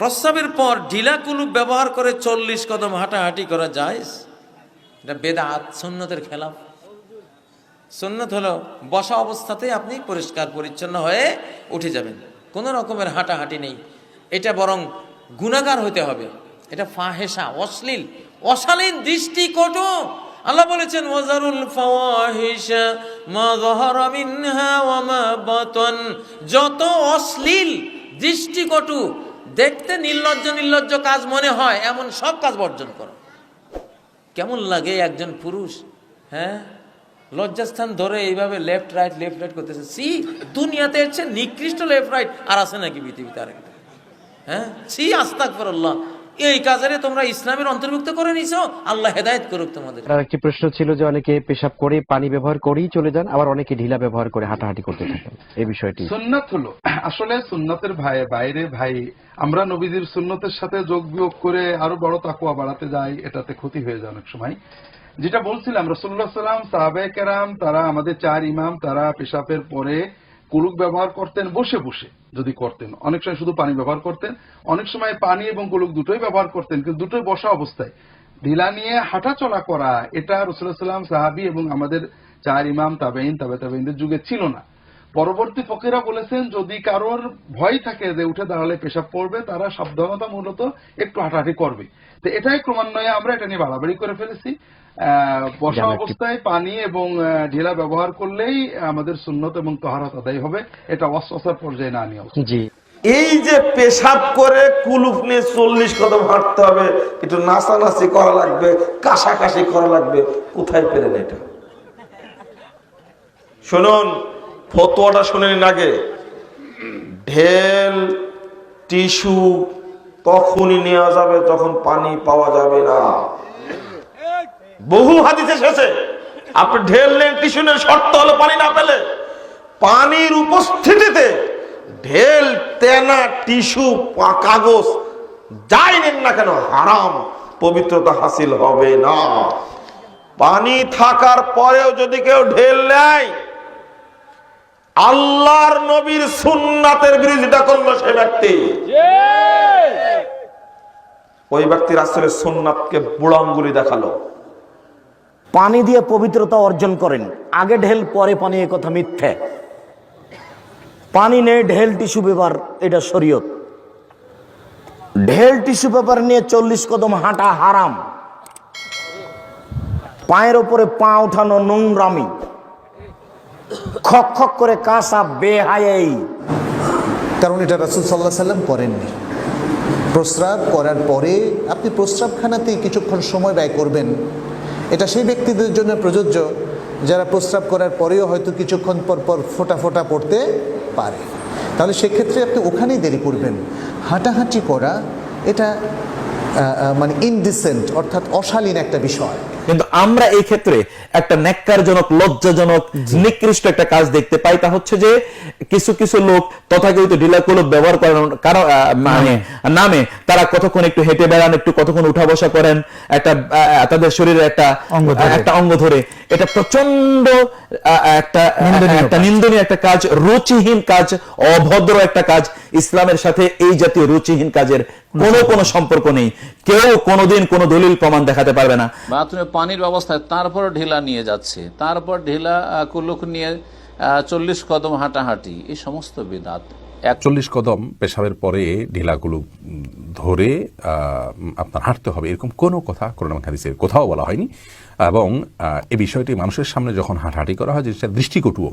প্রস্রাবের পর ঢিলা কুলুপ ব্যবহার করে চল্লিশ কদম হাঁটাহাঁটি করা যায়। এটা বেদাত, সুন্নতের খেলাফ। সুন্নত হলো বসা অবস্থাতে আপনি পরিষ্কার, পরিচ্ছন্ন হয়ে উঠে যাবেন। কোনো রকমের হাঁটাহাঁটি নেই। এটা বরং গুণাগার হতে হবে। এটা ফাহেসা অশ্লীল, অশালীন দৃষ্টি কটু আল্লাহ বলেছেন, ওয়াজারুল যত অশ্লীল দৃষ্টিকটু দেখতে নির্লজ্জ নির্লজ্জ কাজ মনে হয়, এমন সব কাজ বর্জন করো। কেমন লাগে একজন পুরুষ হ্যাঁ? লজ্জাস্থান ধরে এইভাবে লেফট রাইট লেফট রাইট করতেছে। সি, দুনিয়াতে এসছে নিকৃষ্ট লেফট রাইট আর আছে নাকি পৃথিবীতে আরেকটা? হ্যাঁ? সি আস্তাক ফরল্লাহ এই কাজেরে তোমরা ইসলামের অন্তর্ভুক্ত করে নিছো? আল্লাহ হেদায়েত করুক তোমাদের। আর একটি প্রশ্ন ছিল যে অনেকে পেশাব করে পানি ব্যবহার করেই চলে যান আবার অনেকে ঢিলা ব্যবহার করে হাঁটাহাঁটি করতে থাকেন। এই বিষয়টি। সুন্নাত হলো আসলে সুন্নতের ভাই বাইরে ভাই আমরা নবীজির সুন্নতের সাথে যোগ বিয়োগ করে আরও বড় তাকুয়া বাড়াতে যাই এটাতে ক্ষতি হয়ে যায় অনেক সময়। যেটা বলছিলাম রসুল্লাহ সাল্লাম সাহাবে কেরাম তারা আমাদের চার ইমাম তারা পেশাবের পরে কুলুক ব্যবহার করতেন বসে বসে। যদি করতেন। অনেক সময় শুধু পানি ব্যবহার করতেন। অনেক সময় পানি এবং গোলক দুটোই ব্যবহার করতেন, কিন্তু দুটোই বসা অবস্থায়। ঢিলা নিয়ে হাঁটা চলা করা, এটা রসুল্লাহ সাল্লাম সাহাবি এবং আমাদের চার ইমাম তাবেইন তাবে তাবেইনদের যুগে ছিল না। পরবর্তী ফকিরা বলেছেন যদি কারোর ভয় থাকে যে উঠে দাঁড়ালে পেশাব পড়বে তারা সাবধানতা মূলত একটু হাঁটাহাঁটি করবে। তো এটাই ক্রমান্বয়ে আমরা এটা নিয়ে বাড়াবাড়ি করে ফেলেছি। বসা অবস্থায় পানি এবং ঢিলা ব্যবহার করলেই আমাদের সুন্নত এবং তহারাত আদায় হবে। এটা অস্ত্র পর্যায়ে না নিয়ে জি। এই যে পেশাব করে কুলুপ নিয়ে চল্লিশ কদম হাঁটতে হবে একটু নাচানাচি করা লাগবে কাশাকাশি করা লাগবে কোথায় পেলেন এটা? শুনুন ফতোয়াটা শুনে নিন আগে। ঢেল, টিস্যু তখনই নেওয়া যাবে যখন পানি পাওয়া যাবে না। বহু হাদিসে শেষে আপনি ঢেল নেন, টিস্যু নেন, শর্ত হলো পানি না পেলে। পানির উপস্থিতিতে ঢেল, তেনা, টিস্যু কাগজ যাই নেন না কেন, হারাম, পবিত্রতা হাসিল হবে না। পানি থাকার পরেও যদি কেউ ঢেল নেয় আল্লাহর নবীর সুন্নাতের বিরোধিতা করল সে ব্যক্তি। ওই ব্যক্তি রাসূলের সুন্নাতকে বুড়ো আঙ্গুলি দেখাল। পানি দিয়ে পবিত্রতা অর্জন করেন। আগে ঢেল পরে পানি এ কথা মিথ্যে। পানি নেই ঢেল টিস্যু পেপার এটা শরীয়ত। ঢেল টিস্যু পেপার নিয়ে চল্লিশ কদম হাঁটা হারাম। পায়ের ওপরে পা উঠানো নোংরামি। খক খক করে কাঁসা বেহায়াই। কারণ এটা রাসুল সাল্লাহ সাল্লাম করেননি। প্রস্রাব করার পরে আপনি প্রস্রাবখানাতেই কিছুক্ষণ সময় ব্যয় করবেন। এটা সেই ব্যক্তিদের জন্য প্রযোজ্য যারা প্রস্রাব করার পরেও হয়তো কিছুক্ষণ পর পর ফোটা ফোটা পড়তে পারে। তাহলে সেক্ষেত্রে আপনি ওখানেই দেরি করবেন। হাঁটাহাঁটি করা এটা মানে ইনডিসেন্ট অর্থাৎ অশালীন একটা বিষয়। কিন্তু আমরা এই ক্ষেত্রে একটা ন্যাক্কারজনক লজ্জাজনক নিকৃষ্ট একটা কাজ দেখতে পাই। তা হচ্ছে যে কিছু কিছু লোক তথাকথিত ঢিলাকুলক ব্যবহার করেন কারণ মানে নামে। তারা কতক্ষণ একটু হেঁটে বেড়ান একটু কতক্ষণ উঠা বসা করেন একটা তাদের শরীরে একটা একটা অঙ্গ ধরে। এটা প্রচণ্ড একটা একটা নিন্দনীয় একটা কাজ রুচিহীন কাজ অভদ্র একটা কাজ। ইসলামের সাথে এই জাতীয় রুচিহীন কাজের কোনো কোনো সম্পর্ক নেই। কেউ কোনোদিন কোনো দলিল প্রমাণ দেখাতে পারবে না। বাথরুমে পানির ব্যবস্থায় তারপর ঢিলা নিয়ে যাচ্ছে। তারপর ঢিলা কুলুক নিয়ে চল্লিশ কদম হাঁটাহাঁটি, এই সমস্ত বিদাত একচল্লিশ কদম পেশাবের পরে ঢিলাগুলো ধরে আপনার হাঁটতে হবে। এরকম কোনো কথা করোনা হাদিসের কোথাও বলা হয়নি। এবং এ বিষয়টি মানুষের সামনে যখন হাঁটাহাঁটি করা হয় সেটা দৃষ্টিকটুও